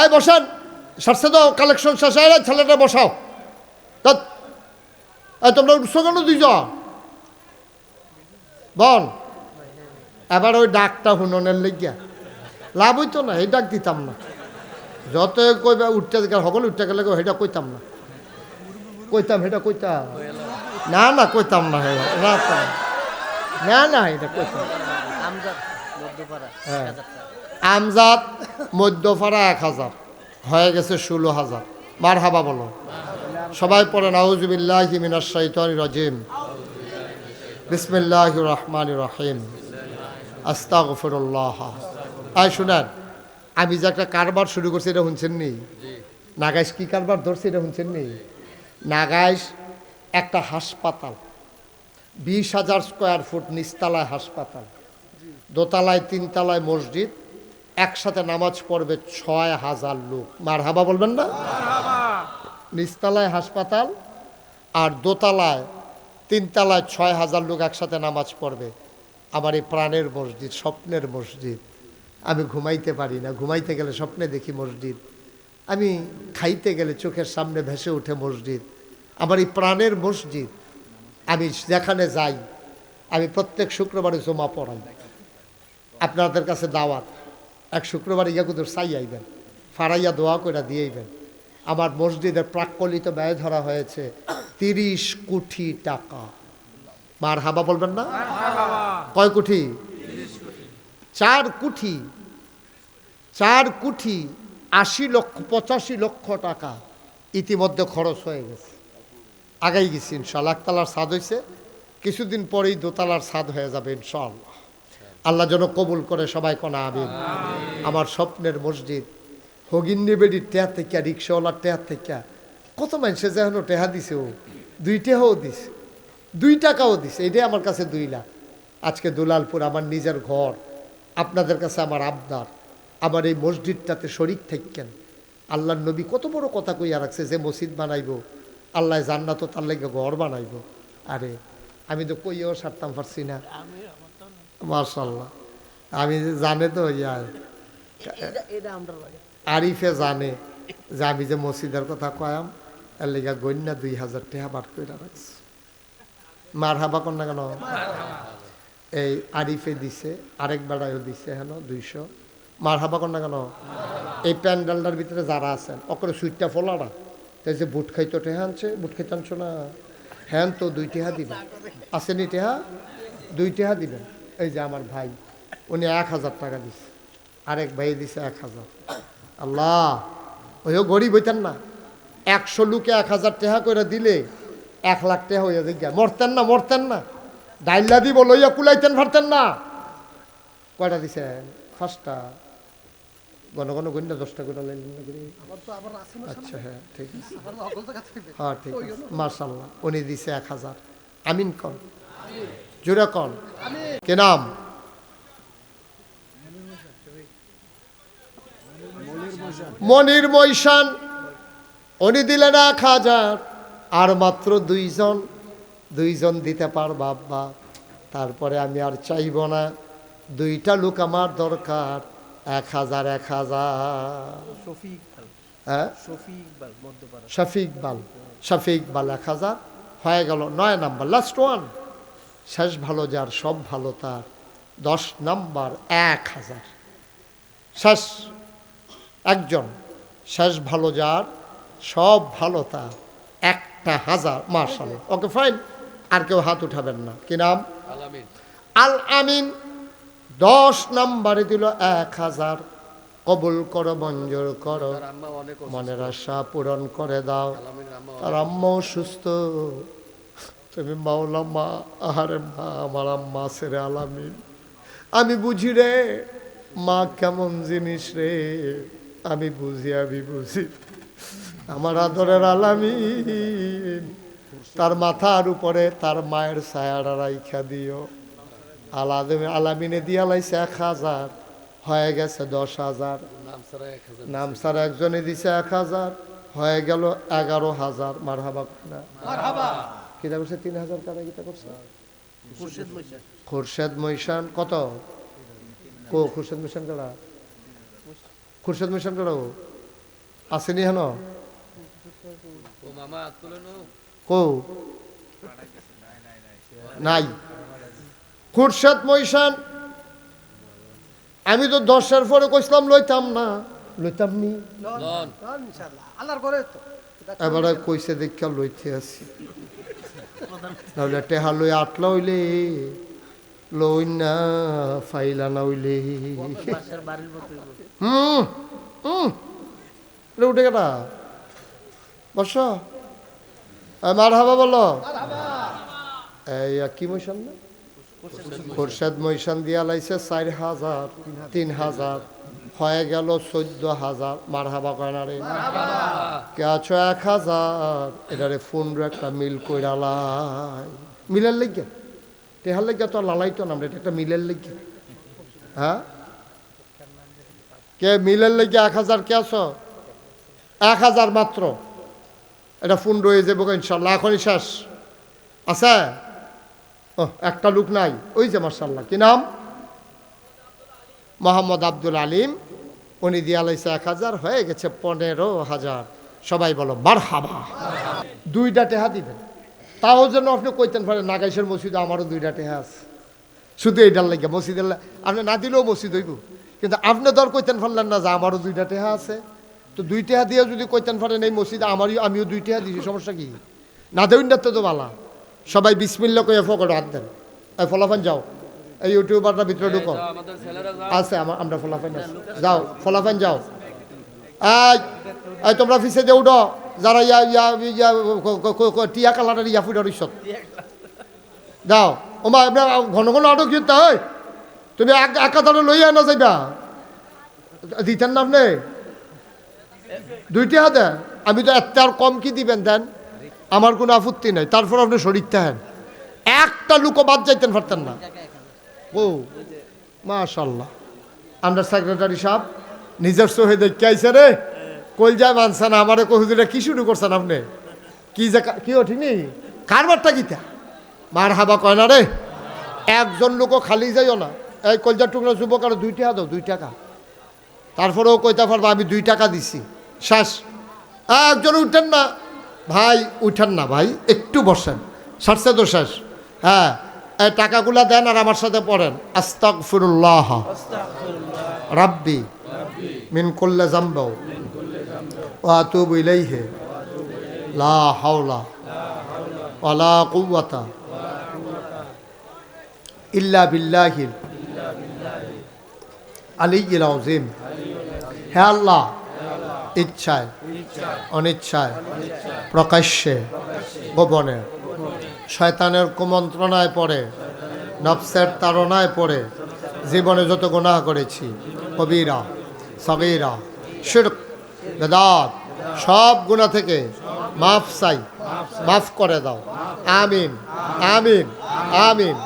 এই বসেন। সারসে দাও কালেকশন শেষ হয়ে ছেলেটা বসাও। তোমরা উঠছো কেন দুইজন? বল। এবার ওই ডাকটা হুননের লেগিয়া। লাভ হইতো না এই ডাক দিতাম না। যত কইবা উঠতে গেলে সকল উঠতে গেলে সেটা কইতাম না। কইতাম সেটা কইতাম। না না কইতাম না না না এটা কইতাম। হ্যাঁ। আমজাদ মধ্যপাড়া এক হাজার, হয়ে গেছে ষোলো হাজার। মার হাবা বলো। সবাই পড়ে নাউজুবিল্লাহ শাইতানি রাজিম। বিসমিল্লাহ রহমান রহিম। আস্তাগফিরুল্লাহ। আয় শুনেন, আমি যে একটা কারবার শুরু করছি, এটা শুনছেন নি? নাগাইশ কি কারবার ধরছি, এটা শুনছেন নি? নাগাইশ একটা হাসপাতাল। বিশ হাজার স্কোয়ার ফুট নিচতলায় হাসপাতাল। দোতলায়, তিনতলায় মসজিদ। একসাথে নামাজ পড়বে ছয় হাজার লোক। মার হাবা বলবেন না? নিচতলায় হাসপাতাল আর দোতলায় তিনতলায় ছয় হাজার লোক একসাথে নামাজ পড়বে। আমার এই প্রাণের মসজিদ স্বপ্নের মসজিদ। আমি ঘুমাইতে পারি না। ঘুমাইতে গেলে স্বপ্নে দেখি মসজিদ। আমি খাইতে গেলে চোখের সামনে ভেসে ওঠে মসজিদ। আমার এই প্রাণের মসজিদ। আমি যেখানে যাই আমি প্রত্যেক শুক্রবারে জমা পড়াই। আপনাদের কাছে দাওয়াত। এক শুক্রবার ইয়া কুদুর চাই আইবেন, ফারাইয়া দোয়া করে দিয়েইবেন আমার মসজিদের প্রাক্কলিত ব্যয় ধরা হয়েছে তিরিশ কোটি টাকা। মার হাবা বলবেন না? কয় কোটি? চার কোটি। চার কোটি আশি লক্ষ, পঁচাশি লক্ষ টাকা ইতিমধ্যে খরচ হয়ে গেছে। আগাই গেছি ইনশাল্লাহ একতলার স্বাদ হয়েছে কিছুদিন পরেই দোতলার স্বাদ হয়ে যাবে ইনশাল্লাহ আল্লাহ যেন কবুল করে সবাই কোনা আমিন। আমার স্বপ্নের মসজিদ হগিন্নি বেডির টেহা থেকে রিক্সাওয়ালার টেহা থেকে কত মানুষে যেন টেহা দিছে ও? দুই টেহাও দিছে। দুই টাকাও দিছে। এটাই আমার কাছে দুই লাখ। আজকে দুলালপুর আমার নিজের ঘর আপনাদের কাছে আমার আবদার। আমার এই মসজিদটাতে শরিক থাকেন আল্লাহর নবী কত বড় কথা কইয়া রাখছে যে মসজিদ বানাইব আল্লাহ জান্নাত তার লেগে ঘর বানাইব। আরে আমি তো কইয়াও সারতাম পারছি না। মার্শাল্লাহ আমি যে জানে তো ইয়া। লাগে। আরিফে জানে যে আমি যে মসজিদের কথা কয়াম এর লেগা গন্যা দুই হাজার টাকা বার করে রাখছে। মার হাবা না কেন? এই আরিফে দিছে আরেক বেড়াইও দিছে হেন দুইশো। মার হাবা না কেন? এই প্যান্ডেলটার ভিতরে যারা আছেন অকরে সুইটটা ফলারা। তাই যে বুট খাইতো টেহা আনছে বুট খাইতে আনছো না? হ্যাঁ তো দুই টেহা দিবেন। আসেনি টেহা? দুই টেহা দিবেন। এই যে আমার ভাই উনি এক হাজার টাকা দিছে। আরেক ভাই দিছে এক হাজার। আল্লাহ ওইও গরিব হইতেন না একশো লোকে এক হাজার টাকা করে দিলে এক লাখ টাকা হইয়া দেখি মরতেন না মরতেন না। ডাইলা দিব লইয়া কুলাইতেন পারতেন না। কয়টা দিছেন ফার্স্টটা ঘন ঘন গণ্য দশটা করে লাইলেন আচ্ছা হ্যাঁ ঠিক আছে। হ্যাঁ ঠিক আছে। মার্শাল্লাহ উনি দিছে এক হাজার। আমিন কন। জোরে কন। কে নাম? মনির মৈশান উনি দিলেন এক হাজার আর মাত্র দুইজন দুইজন দিতে পার বাবা তারপরে আমি আর চাইব না দুইটা লোক আমার দরকার এক হাজার এক হাজার। ইকবাল। হ্যাঁ? শফিক ইকবাল মধ্যপাড়া শফিক বাল শফিক বাল এক হাজার। হয়ে গেল নয় নাম্বার লাস্ট ওয়ান শেষ ভালো যার সব ভালো তার। দশ নাম্বার এক হাজার। শেষ একজন। শেষ ভালো যার সব ভালো তার। একটা হাজার মার্শাল ওকে ফাইন। আর কেউ হাত উঠাবেন না। কি নাম? আল আমিন দশ নাম্বারে দিল এক হাজার। কবুল করো মঞ্জুর করো। মনের আশা পূরণ করে দাও। তার আম্মাও সুস্থ। তুমি মাওলা মা আহারে মা আমার আম্মা সেরে আলামিন। আমি বুঝি রে মা কেমন জিনিস রে আমি বুঝি আমি বুঝি। আমার আদরের আলামিন তার মাথার উপরে তার মায়ের ছায়াটা রাইখা দিও। আলাদমে আলামিনে দিয়া লাইছে এক হাজার হয়ে গেছে দশ হাজার। নাম স্যার একজনে দিছে এক হাজার হয়ে গেল এগারো হাজার। মার হাবা না কিতা করছে তিন হাজার কিতা করছে? খুরশেদ মৈশান। কত? কো খোরশেদ মৈশান কারা? খুরশেদ মিশন করো আসেনি হেন কো? নাই। খুরশেদ মহিষান আমি তো দশের পরে কইসলাম লইতাম না। লইতাম নি? আল্লাহর করে তো। এবারে কইছে দেখা লইতে আছি নাহলে টেহা লই আটলা হইলে, লই না, ফাইলা না হইলে। হুম হুম উঠে গেটা বস। মার হাবা বলো। কি মৈশান না খোরশেদ মৈশান দিয়া লাইছে চার হাজার, তিন হাজার। হয়ে গেল চোদ্দ হাজার। মার হাবা কয় না রে কে আছো? এক হাজার। এটারে ফোন একটা মিল কইরালাই মিলের লেগে? টেহার লেগে তো লালাইতো না এটা একটা মিলের লেগে। হ্যাঁ? কে মিলের লেগে এক হাজার কে আছো? এক হাজার মাত্র। এটা ফোন রয়ে যাব ইনশাল্লাহ এখনই শেষ। আছে? ও একটা লোক নাই। ওই যে মার্শাল্লাহ কি নাম? মোহাম্মদ আব্দুল আলিম। উনি দিয়া লাইছে এক হাজার, হয়ে গেছে পনেরো হাজার। সবাই বলো বার হাবা দুইটা টেহা দিবেন। তাও যেন আপনি কইতেন পারেন নাগাইশের মসজিদে আমারও দুইটা টেহা আছে। শুধু এইটার লাগে মসজিদের লা- আপনি না দিলেও মসজিদ হইব। কিন্তু আপনি দর কইতেন পারলেন না যে আমারও দুইটা টেহা আছে। তো দুই টেহা দিয়ে যদি কইতেন পারেন এই মসজিদে আমারও আমিও দুই টেহা দিছি, সমস্যা কি? না দেউন তো তো বালা। সবাই বিসমিল্লা কইয়া ফকট হাত দেন। ফলাফান যাও। এই ইউটিউবারটা ভিতরে ঢুকো। আছে আমার আমরা ফলাফান আছে। যাও ফলাফান যাও। এই তোমরা ফিসে দিয়ে উঠো। যারা ইয়া ইয়া ইয়া ক- ক- ক- ক- টিয়া কালারের ইয়া ফুটার ইস্যত যাও। ওমা আপনার ঘন ঘন আটক কিন্তু হয়। তুমি এক কাতারে লইয়া না যাইবা। দিতেন না আপনি? দুইটি হাতে? আমি তো এত আর কম কি দিবেন দেন? আমার কোনো আপত্তি নাই। তারপর আপনি শরীর থাকেন একটা লুকো বাদ যাইতেন পারতেন না। ও, মাশাল্লাহ। আন্ডার সেক্রেটারি সাহেব, নিজের সহে দেখতে রে। কল যায় মানছেন, আমারে কহুদুরে কি শুরু করছেন আপনি? কি যে কা- ওঠিনি কারবারটা গীতা মার হাবা কয় না রে। একজন লোকও খালি যাইও না। এই কলজার টুকরা যুবক, আর দুই টাকা দাও, দুই টাকা। তারপরেও কইতে পারব, আমি দুই টাকা দিছি। শেষ। একজন উঠেন না। ভাই, উঠেন না ভাই, একটু বসেন। সারছে তো শেষ। হ্যাঁ। টাকাগুলা দেন আর আমার সাথে পড়েন। আস্তাক ফিরুল্লাহ রাব্বি। মিন কুল্লে জাম্বাও ও আতুব ইলাইহে। লা হাওলা ওয়ালা কুওয়াতা ইল্লা বিল্লাহিল আলিয়্যিল আযীম। হে আল্লাহ ইচ্ছায় অনিচ্ছায় প্রকাশ্যে গোপনে শয়তানের কুমন্ত্রণায় পড়ে, নফসের তারণায় পড়ে, জীবনে যত গুণাহ করেছি, কবিরা সবিরা শিরক, বেদাত, সব গুণা থেকে মাফ চাই, মাফ করে দাও। আমিন আমিন আমিন।